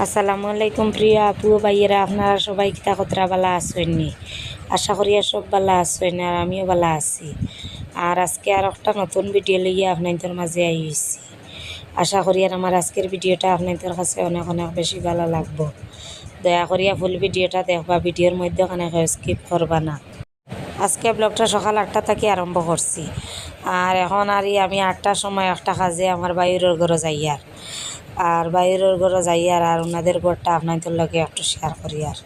আসসালামু আলাইকুম প্রিয় আপু ভাইয়েরা, আপনারা সবাই কিতা কতরা বালা আসেননি আশা করি সব বালা আসেন আর আমিও বালা আছি। আর আজকে আর একটা নতুন ভিডিও লইয়া আপনাদের মাঝে আইছি আশা করি আর আমার আজকের ভিডিওটা আপনাদের কাছে অনেক অনেক বেশি ভালো লাগবো। দয়া করিয়া ফুল ভিডিওটা দেখবা ভিডিওর মধ্যে অনেক স্কিপ করবা না। আজকে ব্লগটা সকাল আটটা থেকে আরম্ভ করছি। আর এখন আর আমি আটটার সময় একটা কাজে আমার বাইরের ঘরে যাই আর আর বাইরের ঘরে যাই আর আর ওনাদের ঘরটা আপনাদের লগে একটু শেয়ার করি আর।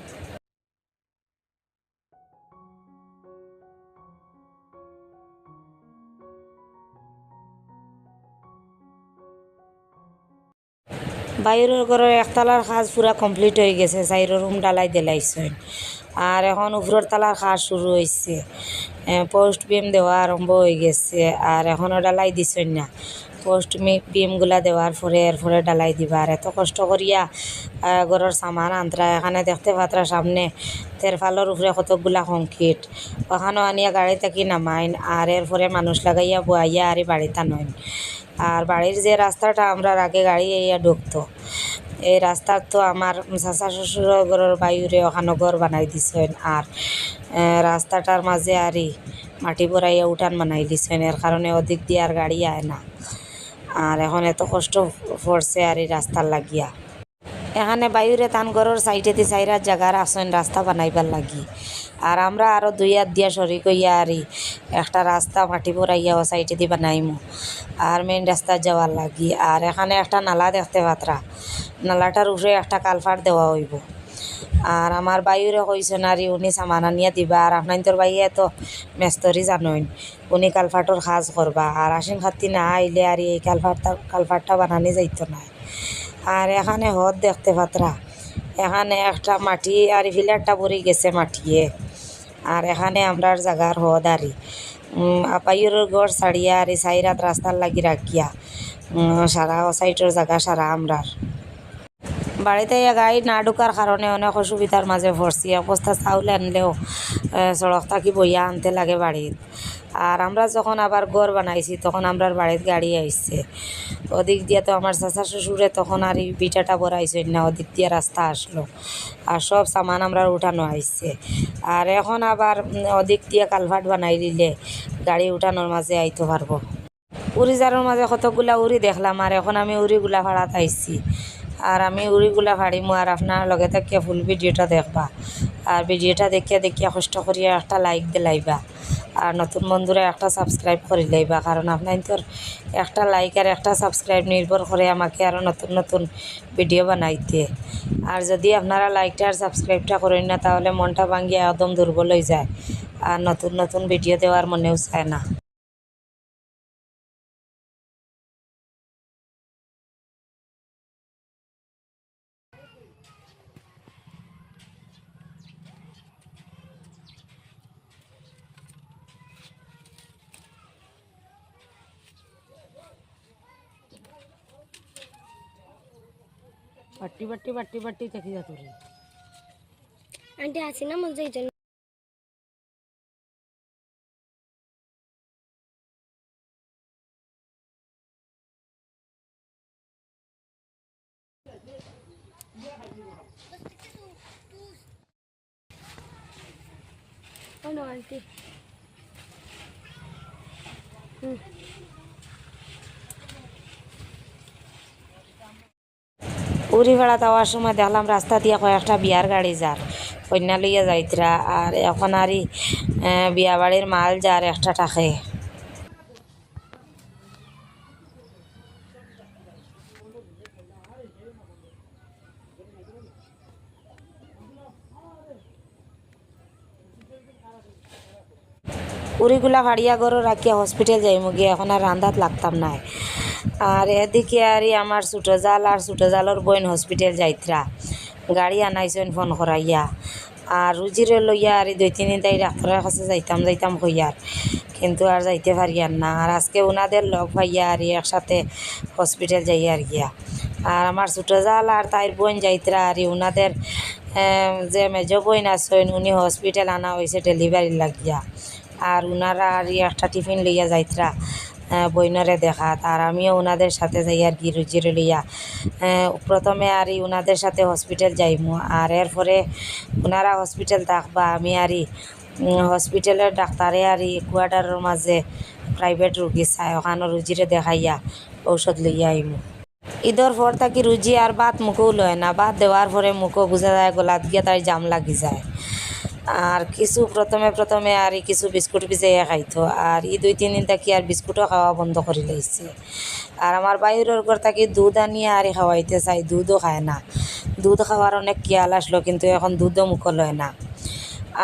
বাইরের ঘরের একতলার কাজ পুরা কমপ্লিট হয়ে গেছে, চাইরো রুম ডালাই দিলাইছেন। আর এখন উপরের তালার কাজ শুরু হয়েছে পোস্ট বিম দেওয়া আরম্ভ হয়ে গেছে, আর এখনও ডালাই দিছেন না। পোস্ট বিমগুলা দেওয়ার পরে এরপরে ডালাই দিবা আর এত কষ্ট করিয়া ঘরের সামান আন্তরা এখানে দেখতে পাত্রা সামনে তেরফালোর উপরে কতকগুলা কংক্রিট ওখানেও আনিয়া গাড়ি থাকি নামাইন আর এর এরপরে মানুষ লাগাইয়া বয়াইয়া আর বাড়িতে নয় আর বাড়ির যে রাস্তাটা আমরা আগে গাড়ি ইয়া ঢুকতো এই রাস্তার তো আমার চাচা শ্বশুর ঘরের বায়ুরে ওখানে ঘর বানাই দিছেন আর রাস্তাটার মাঝে আরই মাটি ভরাইয়া উঠান বানাই দিছেন এর কারণে অধিক দিয়ে আর গাড়ি আয় না আর এখন এত কষ্ট পড়ছে আর এই রাস্তার লাগিয়া। এখানে বায়ুরে তান ঘরের সাইডেতে চাইরার জায়গার আসেন রাস্তা বানাইবার লাগি। আর আমরা আরও দুই হাত দিয়া সরি কইয়া আরি একটা রাস্তা মাটি পরাইয়া ও সাইডে দিয়ে বানাইমু। আর মেইন রাস্তা যাওয়ার লাগি। আর এখানে একটা নালা দেখতে পাত্রা। নালাটার উপরে একটা কালফার দেওয়া হইব। আর আমার বাইরে কইছেন আর উনি সামান আনিয়া দিবা আর আপনার তোর বাইয়ে তো মেস্তরি জানইন। উনি কালফাটর কাজ করবা। আর আশিন খাতি না আইলে আর এই কালফাটটা কালফাটটা বানানি যাইতো না। আর এখানে হদ দেখতে পাত্রা। এখানে একটা মাটি আর ফিলারটা ভরে গেছে মাটিয়ে। আর এখানে আমরার জাগার হদ আরি আপাইয়ের গড় ছাড়িয়া আর সাইরাত রাস্তার লাগি রাখিয়া। সারা ও সাইডের জায়গা সারা আমরার। বাড়িতে গাড়ি না ঢুকার কারণে অনেক অসুবিধার মাঝে পড়ছি অবস্থা চাউল আনলেও সড়ক থাকি বইয়া আনতে লাগে বাড়িত আর আমরা যখন আবার ঘর বানাইছি, তখন আমরার বাড়িত গাড়ি আইসছে ওদিক দিয়ে তো আমার চাচা শ্বশুরে তখন আর এই বিটাটা বড়াইছে না, ওদিক দিয়ে রাস্তা আসলো। আর সব সামান আমরা উঠানো আইসছে আর এখন আবার ওদিক দিয়ে কালভার্ট বানাই দিলে গাড়ি উঠানোর মাঝে আইতে পারব। উড়িজারের মাঝে কতগুলা উড়ি দেখলাম, আর এখন আমি উড়িগুলা ভাড়াত আইছি। আর আমি উড়িগুলা ভাড়িমু আর আপনার লগে থাকিয়া ফুল ভিডিওটা দেখবা। আর ভিডিওটা দেখিয়া দেখিয়া কষ্ট করিয়া একটা লাইক দিলাইবা আর নতুন বন্ধুরা একটা সাবস্ক্রাইব করে লাইবা। কারণ আপনার তোর একটা লাইক আর একটা সাবস্ক্রাইব নির্ভর করে আমাকে আরও নতুন নতুন ভিডিও বানাইতে। আর যদি আপনারা লাইকটা আর সাবস্ক্রাইবটা করেন না, তাহলে মনটা ভাঙ্গিয়া একদম দুর্বল হয়ে যায়। আর নতুন নতুন ভিডিও দেওয়ার মনেও চায় না। বাটি বাটি বাটি বাটি দেখি যা তোরে আন্টি আসি না মন যাই জন্য Oh no, auntie. উড়ি ভাড়া দেওয়ার সময় দেখলাম রাস্তা দিয়ে কয়েকটা বিয়ার গাড়ি যার। কন্যা লইয়া যাইতরা। আর এখন আর ই, বিয়া বাড়ির মাল যার একটা থাকে উড়িগুলা ভাড়িয়া গরু রাখিয়া হসপিটাল যাইমু, গিয়ে এখন আর রান্দাত লাগতাম নাই। আর এদিকে আর আমার ছোটো জাল আর ছোটো জালর বোন হসপিটাল যাইতরা। গাড়ি আনাইছেন ফোন করাইয়া। আর রুজিরে লইয়া আর দুই তিন দিন তাই ডাক্তারের কাছে যাইতাম যাইতাম কইয়ার। কিন্তু আর যাইতে পারি আর না। আর আজকে ওনাদের লগ ভাইয়া আর একসাথে হসপিটাল যাই আর গিয়া। আর আমার ছোটো জাল আর তাইর বোন যাইতরা আর ওনাদের যে মেজ বোন আছেন, উনি হসপিটাল আনা হয়েছে ডেলিভারি লাগিয়া। আর উনারা আর একটা টিফিন লইয়া যাইতরা বইনরে দেখাত। আর আমিও ওনাদের সাথে যাই আর কি রুজিরে লইয়া প্রথমে আর ওনাদের সাথে হসপিটাল যাইমু। আর এরপরে ওনারা হসপিটাল থাকবা, আমি আর হসপিটালের ডাক্তারে আর কোয়ার্টারের মাঝে প্রাইভেট রুগী চাই, ওখানে রুজিরে দেখাইয়া ঔষধ লইয়া আইমু। ঈদর পর থাকি রুজি আর ভাত মুখও লয় না, ভাত দেওয়ার পরে মুখও বোঝা যায়, গলাত গিয়ে তার জাম লাগি যায়। আর কিছু প্রথমে প্রথমে আর কিছু বিস্কুট ভিজাইয়া খাইতো। আর ই দুই, তিন দিন থাকি আর বিস্কুটও খাওয়া বন্ধ করে লাইছে। আর আমার বাইরের ঘর থাকি দুধ আনিয়ে আর খাওয়াইতে চাই, দুধও খায় না। দুধ খাওয়ার অনেক খেয়াল আসলো, কিন্তু এখন দুধও মুখল হয় না।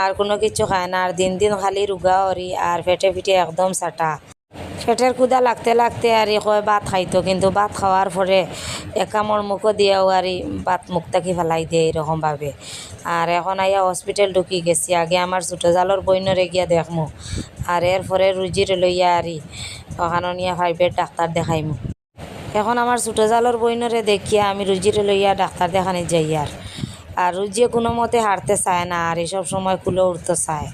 আর কোনো কিছু খায় না। আর দিন দিন খালি রুগা অরি আর ফেটে ফিটে একদম চাটা। পেটের ক্ষুদা লাগতে লাগতে আর কয়, ভাত খাইতো। কিন্তু ভাত খাওয়ার পরে একামর মুখও দিয়াও আর ভাত মুখ থাকি ফেলাই দিয়ে এরকমভাবে আর এখন আইয়া হসপিটাল ঢুকি গেছি। আগে আমার ছোটো জালর বইনরে গিয়া দেখমু। আর এরপরে রুজির লইয়া আর ওখানে নিয়ে প্রাইভেট ডাক্তার দেখাইমু। এখন আমার ছোটো জালর বইনরে দেখিয়া আমি রুজিরে লইয়া ডাক্তার দেখানি যাই আর আর রুজিয়ে কোনো মতে হারতে চায় না, আর এসব সময় কুলো উঠতে চায়।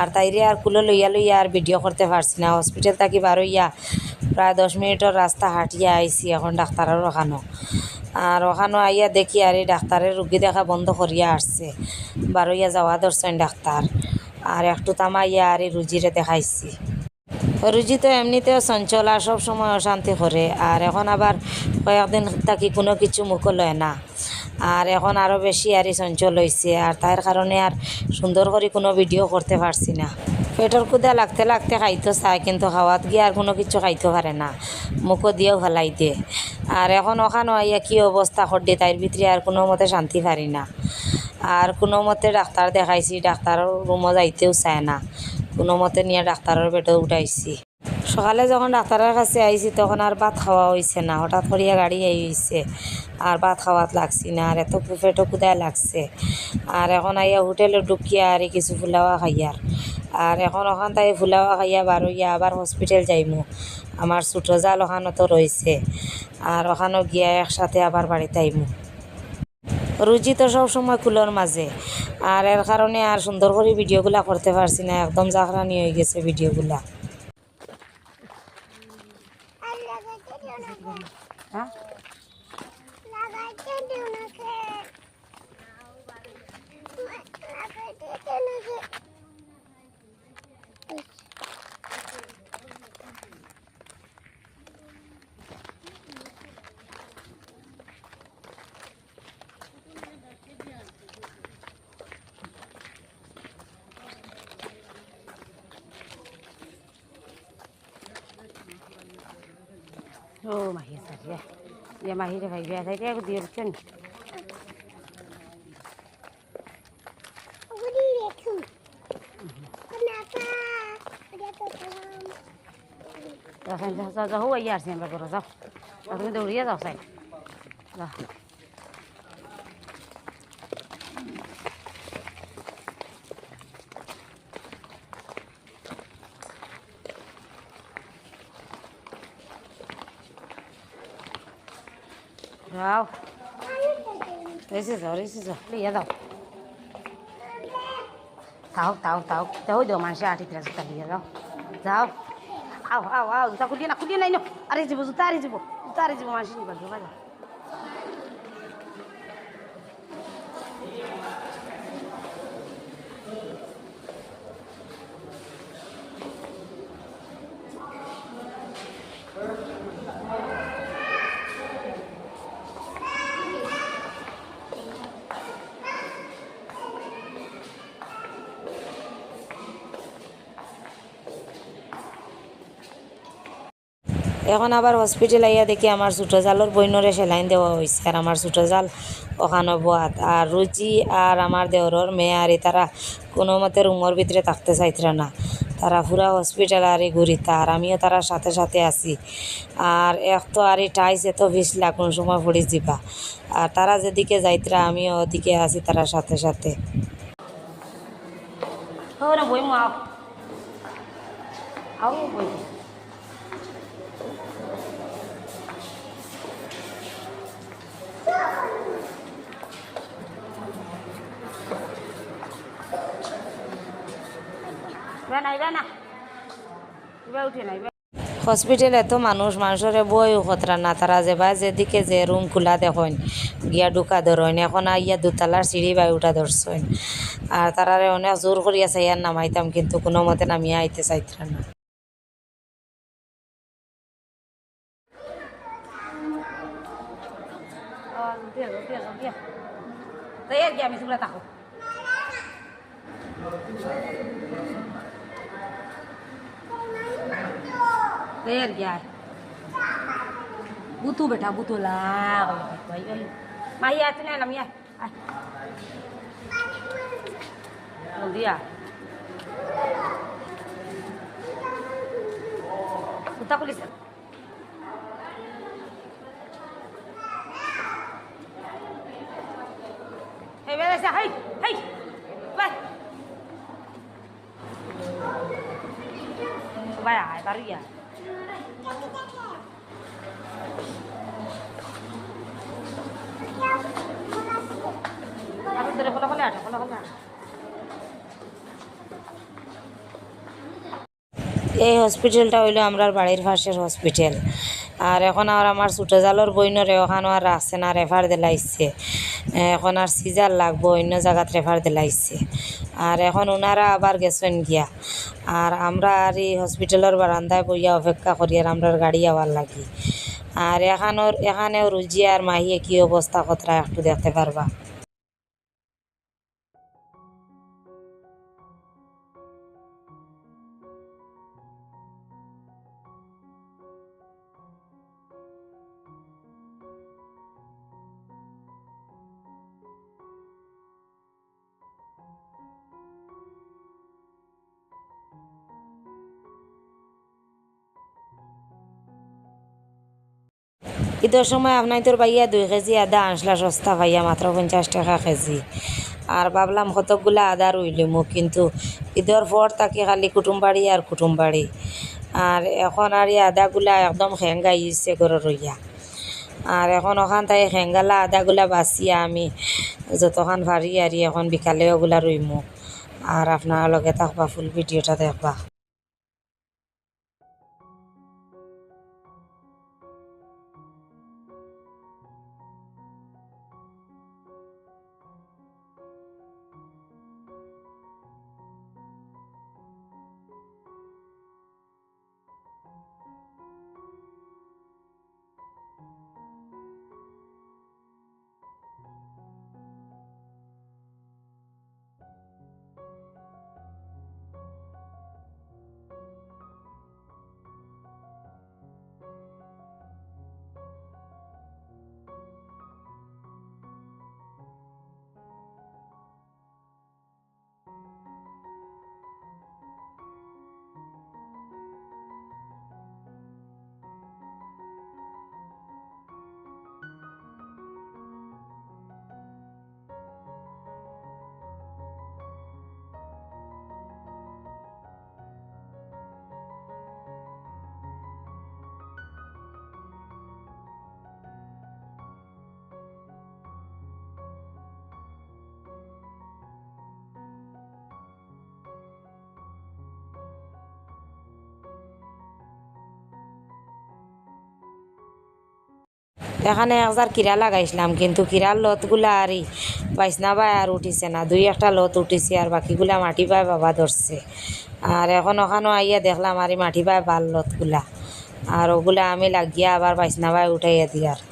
আর তাইরে আর কুলো লইয়া লইয়া আর ভিডিও করতে পারছি না। হসপিটাল থাকি বারোইয়া প্রায় দশ মিনিটের রাস্তা হাঁটিয়া আইসি এখন ডাক্তারের ওখানো। আর ওখানো আইয়া দেখি আর এই ডাক্তারের রুগী দেখা বন্ধ করিয়া আসছে। বারোইয়া যাওয়া দর্শন ডাক্তার। আর একটু তামাইয়া আর এই রুজিরে দেখাইছি। রুজি তো এমনিতেও চঞ্চল আর সব সময় অশান্তি করে। আর এখন আবার কয়েকদিন থাকি কোনো কিছু মুখও লয় না। আর এখন আরও বেশি আরই চঞ্চল হয়েছে আর তার কারণে আর সুন্দর করে কোনো ভিডিও করতে পারছি না। পেটর ক্ষুদা লাগতে লাগতে খাইতে চায় কিন্তু খাওয়াত গিয়ে আর কোনো কিছু খাইতে পারে না। মুখও দিয়েও ফেলাই দিয়ে আর এখন ওখানে আইয়া কী অবস্থা করতে তাইর ভিতরে আর কোনো মতে শান্তি পারি না। আর কোনো মতে ডাক্তার দেখাইছি ডাক্তারের রুমও যাইতেও চায় না। কোনো মতে নিয়ে ডাক্তারের বেটে উঠাইছি। সকালে যখন ডাক্তারের কাছে আইছি, তখন আর ভাত খাওয়া হয়েছে না। হঠাৎ করিয়া গাড়ি আইছে আর ভাত খাওয়াত লাগছি না, আর এত পেটো কুদায় লাগছে। আর এখন আইয়া হোটেলে ঢুকিয়া আর কিছু ফুলাওয়া খাইয়ার। আর এখন ওখান তাই ফুলাওয়া খাইয়া বারোইয়া আবার হসপিটাল যাইমু। আমার ছোটো জাল ওখানো তো রয়েছে আর ওখানেও গিয়া একসাথে আবার বাড়িতে আইমু। রুজি তো সব সময় কুলোর মাঝে। আর এর কারণে আর সুন্দর করে ভিডিওগুলা করতে পারছি না। একদম জাগরানি হয়ে গেছে ভিডিওগুলা। হ্যাঁ ও মাহি আছে যে মাহিরে ভাই বিয়া থাইতে দিয়ে বুঝছেন তখন যাও যাও আইয়া আসছি আমরা করো যাও। তুমি দৌড়িয়ে যাও। সাই যাও যাও রেসে যাও রেসে যাও লিয়ে যাও তাও তাও তাও তাও দেও মানুষে আটি ফেরা জুতা লিয়ে যাও যাও আও আও আও জুতা খুলিয়ে না খুলিয়ে নাই নো আরে যাব জুতা আরে যাব জুতা আরে যাব মানুষ নিবা যাও যাও এখন আবার হসপিটাল আইয়া দেখি আমার ছোটো জালর বইনরে সেলাইন দেওয়া হয়েছে আর আমার ছোটো জাল ওখানে বোয়াত আর রুচি আর আমার দেওরর মেয়ে আর তারা কোনো মতে রুমের ভিতরে থাকতে চাইতরা না। তারা পুরা হসপিটাল আর ঘুরিতা আর আমিও তারার সাথে সাথে আছি। আর এক তো আর টাইস এত ভিসলা কোন সময় পড়ি যাবা। আর তারা যেদিকে যাইতরা আমিও ওদিকে আছি তারার সাথে সাথে। বই মা বই হসপিটালে তো মানুষ মানুষের বই খতরা না তারা যে বা যেদিকে যে রুম খোলা দেখেন গিয়া ঢুকা ধরেন এখন ইয়া দুতলার সিঁড়ি বাই উঠা ধরছেন আর তারারে অনেক জোর করিয়া চাইয়ার নামাইতাম, কিন্তু কোনো মতে নামিয়া আইতে চাইতাম না। saya aja yang sebelah aku. saya aja. butuh beda butuh lah. Maya itu nih namanya. Oh dia. Kita kulisnya. এই হসপিটালটা হইল আমরার বাড়ির পাশের হসপিটাল। আর এখন আর আমার ছোটো জালর বইনরে ওখানে আর রাখছে না রেফার দিলাইছে। এখন আর সিজার লাগবো, অন্য জায়গাত রেফার দিলাইছে। আর এখন ওনারা আবার গেছেন গিয়া। আর আমরা আর এই হসপিটালের বারান্দায় বইয়া অপেক্ষা করি, আর আমরার গাড়ি আবার লাগি। আর এখানোর, এখানেও রুজি আর মাহিয়ে কি অবস্থা কতটা একটু দেখতে পারবা। ঈদের সময় আপনার তোর ভাইয়া দুই কেজি আদা আনসলা সস্তা ভাইয়া, মাত্র পঞ্চাশ টাকা কেজি। আর ভাবলাম কতকগুলা আদা রইলিমু কিন্তু ঈদের পর তাকে খালি কুটুম বাড়ি আর কুটুম বাড়ি আর এখন আর আদাগুলা একদম হেঙ্গা ইচ্ছে করে রইয়া আর এখন ওখান তাই হেঙ্গালা আদাগুলা বাঁচিয়া আমি যতখান পারি আর এখন বিকালে ওগুলা রইমু আর আপনার লগে থাকবা ফুল ভিডিওটা দেখবা। এখানে একজার কিরা লাগাইছিলাম, কিন্তু কিরার লতগুলা আর বাইসনা ভাই, আর উঠিছে না। দুই একটা লত উঠিছে আর বাকিগুলা মাটি পায় বাবা ধরছে। আর এখন ওখানেও আইয়া দেখলাম আর মাটি পায় ভালো লতগুলা। আর ওগুলা আমি লাগিয়া আবার বাইসনা ভাই উঠাইয়া দিয়ার।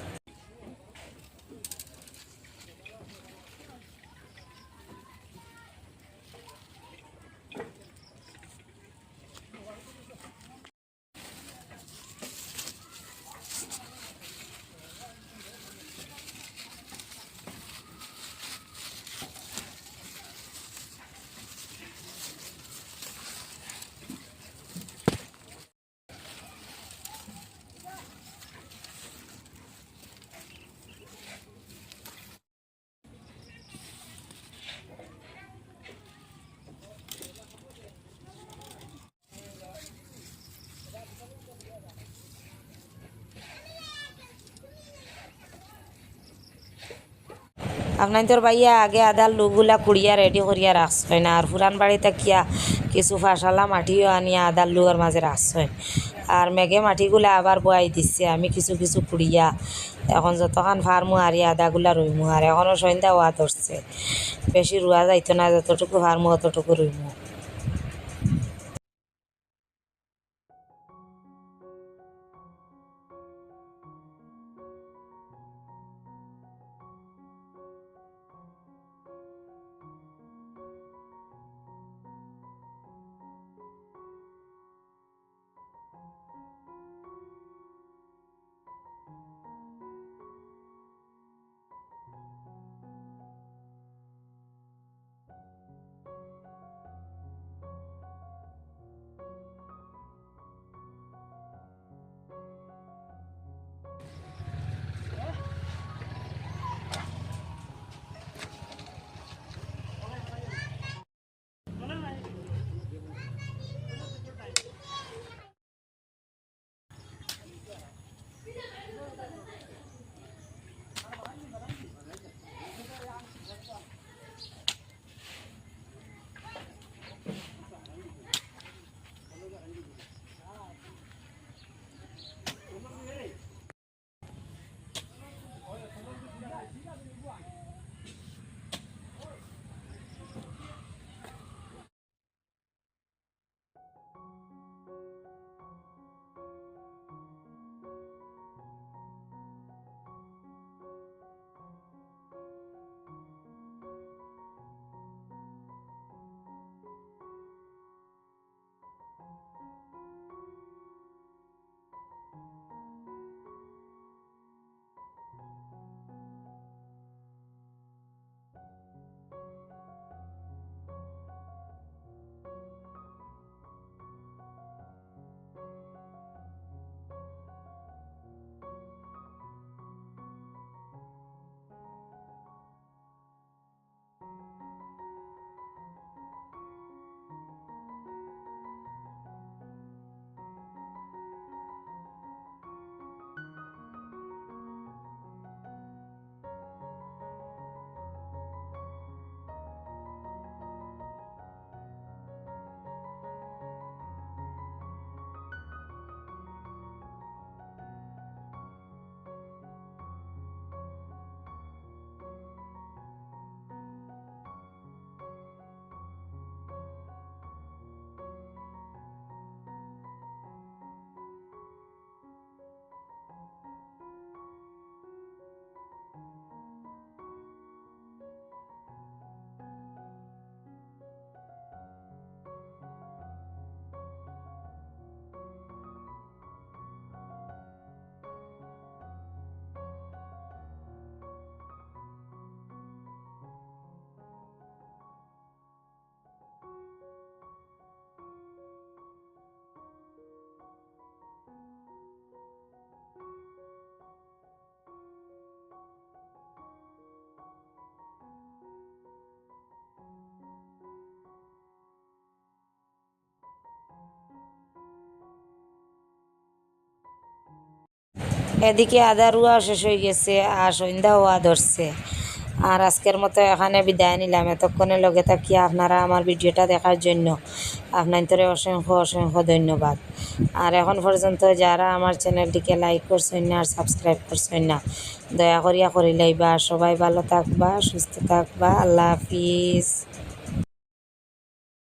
আপনার বাইয়া আগে আদার লুগুলা কুড়িয়া রেডি করিয়া রাখছেন আর পুরান বাড়িতে কিয়া, কিছু ফাঁসালা মাটিও আনিয়া আদার লুগের মাঝে রাখছেন আর মেঘে মাটিগুলা আবার বয়াই দিচ্ছে আমি কিছু কিছু কুড়িয়া এখন যতক্ষণ ফার্মু হারি আদাগুলা রইমু আর এখনও সন্ধ্যা ওয়া ধরছে বেশি রোয়া যাইত না, যতটুকু ফার্মু অতটুকু রইমু এদিকে আদা রুয়া শেষ হয়ে গেছে, আর সন্ধ্যা হওয়া ধরছে। আর আজকের মতো এখানে বিদায় নিলাম। এতক্ষণে লগে থাকিয়া আপনারা আমার ভিডিওটা দেখার জন্য। আপনাদের অসংখ্য অসংখ্য ধন্যবাদ। আর এখন পর্যন্ত যারা আমার চ্যানেলটিকে লাইক করছেন না আর সাবস্ক্রাইব করছেন না, দয়া করিয়া করিলাইবা সবাই ভালো থাকবা, সুস্থ থাকবা। আল্লাহ হাফিজ।